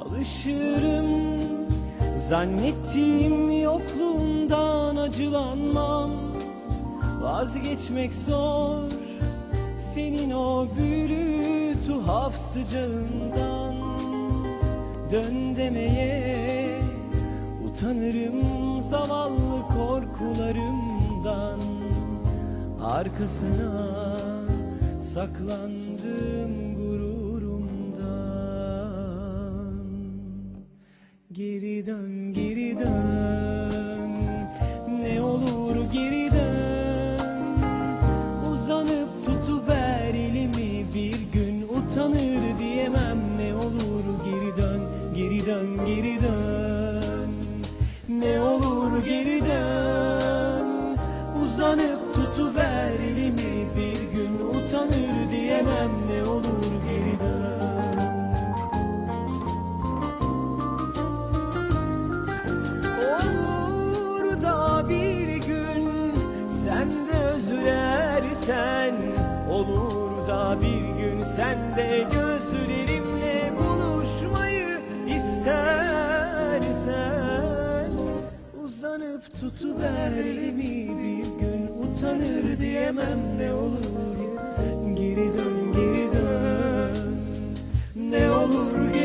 Alışırım Zannettiğim yokluğundan acılanmam. Vazgeçmek zor Senin o büyülü tuhaf sıcağından. Dön demeye Utanırım zavallı korkularımdan. Arkasına saklandım gururumdan Geri dön, geri dön. Ne olur geri dön. Uzanıp tutuver elimi. Bir gün utanır diyemem. Ne olur geri dön, geri dön, geri dön. Ne olur geri dön. Uzanıp tutuver elimi. Bir gün utanır diyemem. Ne olur sen de üzülersen Olur da bir gün sen de gözlerimle buluşmayı istersen. Uzanıp tutuver elimi bir gün utanır diyemem ne olur. Geri dön geri dön. Ne olur geri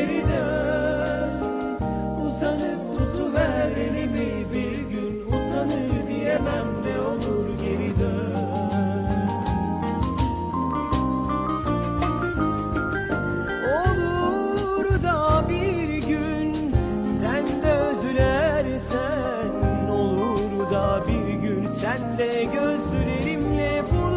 da bir gün sen de gözlerimle buluşmayı